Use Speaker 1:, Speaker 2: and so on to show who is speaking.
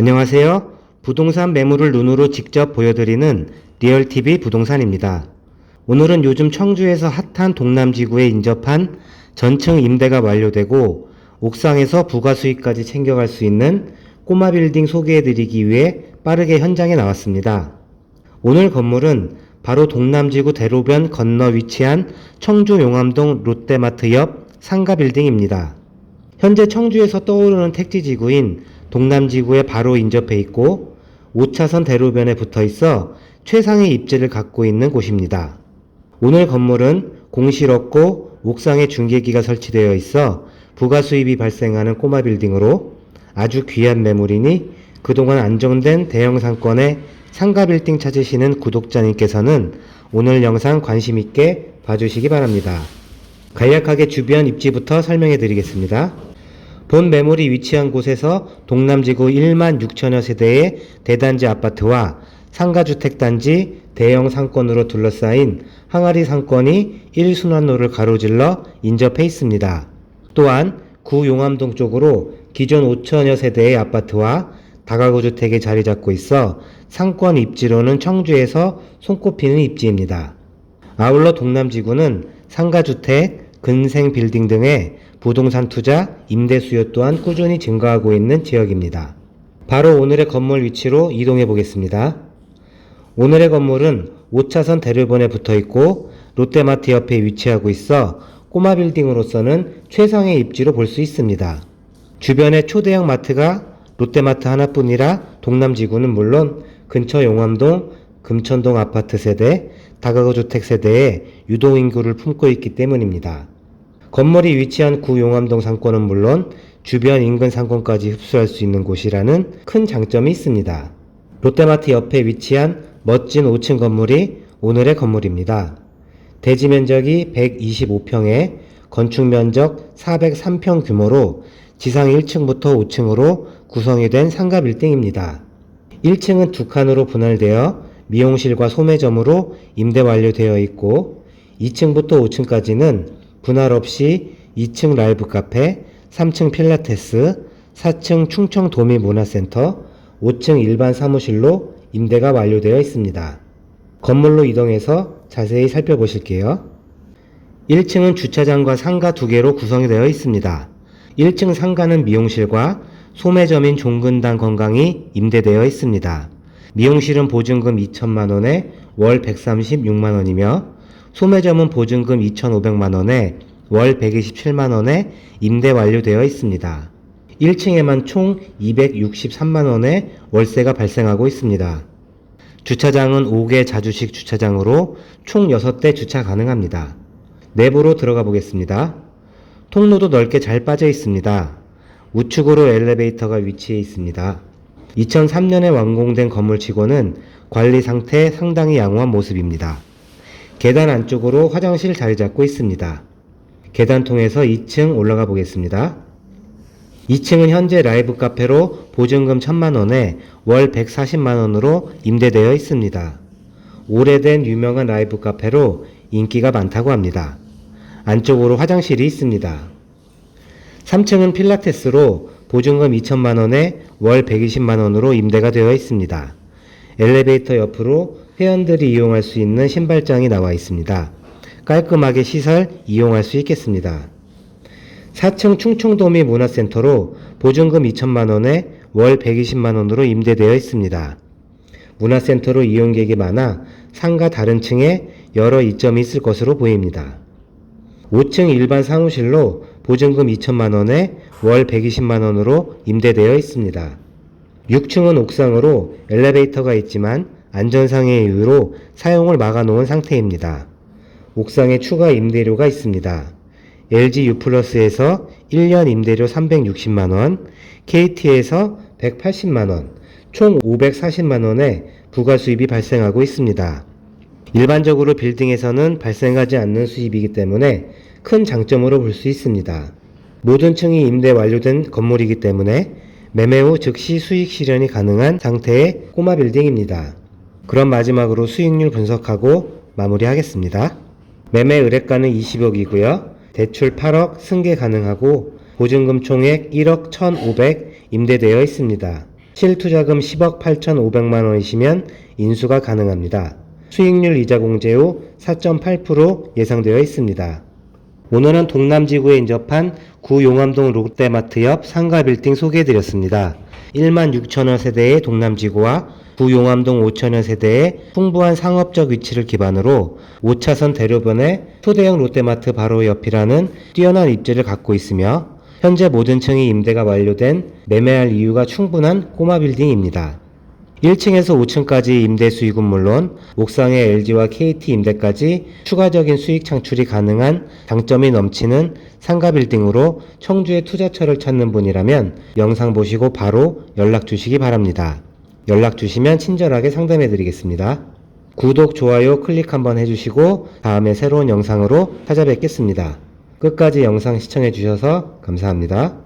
Speaker 1: 안녕하세요. 부동산 매물을 눈으로 직접 보여드리는 리얼TV 부동산입니다. 오늘은 요즘 청주에서 핫한 동남지구에 인접한 전층 임대가 완료되고 옥상에서 부가 수익까지 챙겨갈 수 있는 꼬마 빌딩 소개해드리기 위해 빠르게 현장에 나왔습니다. 오늘 건물은 바로 동남지구 대로변 건너 위치한 청주 용암동 롯데마트 옆 상가 빌딩입니다. 현재 청주에서 떠오르는 택지지구인 동남지구에 바로 인접해 있고 5차선 대로변에 붙어 있어 최상의 입지를 갖고 있는 곳입니다. 오늘 건물은 공실 없고 옥상에 중계기가 설치되어 있어 부가 수입이 발생하는 꼬마 빌딩으로 아주 귀한 매물이니 그동안 안정된 대형 상권의 상가 빌딩 찾으시는 구독자님께서는 오늘 영상 관심 있게 봐주시기 바랍니다. 간략하게 주변 입지부터 설명해 드리겠습니다. 본 매물이 위치한 곳에서 동남지구 1만 6천여 세대의 대단지 아파트와 상가주택단지 대형 상권으로 둘러싸인 항아리 상권이 1순환로를 가로질러 인접해 있습니다. 또한 구 용암동 쪽으로 기존 5천여 세대의 아파트와 다가구 주택이 자리 잡고 있어 상권 입지로는 청주에서 손꼽히는 입지입니다. 아울러 동남지구는 상가주택, 근생 빌딩 등의 부동산 투자, 임대 수요 또한 꾸준히 증가하고 있는 지역입니다. 바로 오늘의 건물 위치로 이동해 보겠습니다. 오늘의 건물은 5차선 대로변에 붙어 있고 롯데마트 옆에 위치하고 있어 꼬마 빌딩으로서는 최상의 입지로 볼 수 있습니다. 주변에 초대형 마트가 롯데마트 하나뿐이라 동남지구는 물론 근처 용암동, 금천동 아파트 세대, 다가구 주택 세대에 유동 인구를 품고 있기 때문입니다. 건물이 위치한 구 용암동 상권은 물론 주변 인근 상권까지 흡수할 수 있는 곳이라는 큰 장점이 있습니다. 롯데마트 옆에 위치한 멋진 5층 건물이 오늘의 건물입니다. 대지 면적이 125평에 건축 면적 403평 규모로 지상 1층부터 5층으로 구성이 된 상가 빌딩입니다. 1층은 두 칸으로 분할되어 미용실과 소매점으로 임대 완료되어 있고 2층부터 5층까지는 분할 없이 2층 라이브 카페, 3층 필라테스, 4층 충청 도미 문화센터, 5층 일반 사무실로 임대가 완료되어 있습니다. 건물로 이동해서 자세히 살펴보실게요. 1층은 주차장과 상가 두 개로 구성이 되어 있습니다. 1층 상가는 미용실과 소매점인 종근당 건강이 임대되어 있습니다. 미용실은 보증금 2천만 원에 월 136만 원이며 소매점은 보증금 2,500만 원에 월 127만 원에 임대 완료되어 있습니다. 1층에만 총 263만 원의 월세가 발생하고 있습니다. 주차장은 5개 자주식 주차장으로 총 6대 주차 가능합니다. 내부로 들어가 보겠습니다. 통로도 넓게 잘 빠져 있습니다. 우측으로 엘리베이터가 위치해 있습니다. 2003년에 완공된 건물치고는 관리 상태 상당히 양호한 모습입니다. 계단 안쪽으로 화장실 자리 잡고 있습니다. 계단 통해서 2층 올라가 보겠습니다. 2층은 현재 라이브 카페로 보증금 1000만원에 월 140만원으로 임대되어 있습니다. 오래된 유명한 라이브 카페로 인기가 많다고 합니다. 안쪽으로 화장실이 있습니다. 3층은 필라테스로 보증금 2천만 원에 월 120만 원으로 임대가 되어 있습니다. 엘리베이터 옆으로 회원들이 이용할 수 있는 신발장이 나와 있습니다. 깔끔하게 시설 이용할 수 있겠습니다. 4층 충청도미 문화센터로 보증금 2천만 원에 월 120만 원으로 임대되어 있습니다. 문화센터로 이용객이 많아 상가 다른 층에 여러 이점이 있을 것으로 보입니다. 5층 일반 사무실로 보증금 2천만 원에 월 120만 원으로 임대되어 있습니다. 6층은 옥상으로 엘리베이터가 있지만 안전상의 이유로 사용을 막아놓은 상태입니다. 옥상에 추가 임대료가 있습니다. LG U+에서 1년 임대료 360만원, KT에서 180만원, 총 540만원의 부가 수입이 발생하고 있습니다. 일반적으로 빌딩에서는 발생하지 않는 수입이기 때문에 큰 장점으로 볼 수 있습니다. 모든 층이 임대 완료된 건물이기 때문에 매매 후 즉시 수익 실현이 가능한 상태의 꼬마 빌딩입니다. 그럼 마지막으로 수익률 분석하고 마무리하겠습니다. 매매 의뢰가는 20억이고요. 대출 8억 승계 가능하고 보증금 총액 1억 1,500 임대되어 있습니다. 실투자금 10억 8,500만 원이시면 인수가 가능합니다. 수익률 이자 공제 후 4.8% 예상되어 있습니다. 오늘은 동남지구에 인접한 구 용암동 롯데마트 옆 상가 빌딩 소개해드렸습니다. 1만 6천여 세대의 동남지구와 구 용암동 5천여 세대의 풍부한 상업적 위치를 기반으로 5차선 대로변에 초대형 롯데마트 바로 옆이라는 뛰어난 입지를 갖고 있으며 현재 모든 층이 임대가 완료된 매매할 이유가 충분한 꼬마 빌딩입니다. 1층에서 5층까지 임대 수익은 물론 옥상의 LG와 KT 임대까지 추가적인 수익 창출이 가능한 장점이 넘치는 상가 빌딩으로 청주의 투자처를 찾는 분이라면 영상 보시고 바로 연락 주시기 바랍니다. 연락 주시면 친절하게 상담해 드리겠습니다. 구독, 좋아요 클릭 한번 해주시고 다음에 새로운 영상으로 찾아뵙겠습니다. 끝까지 영상 시청해 주셔서 감사합니다.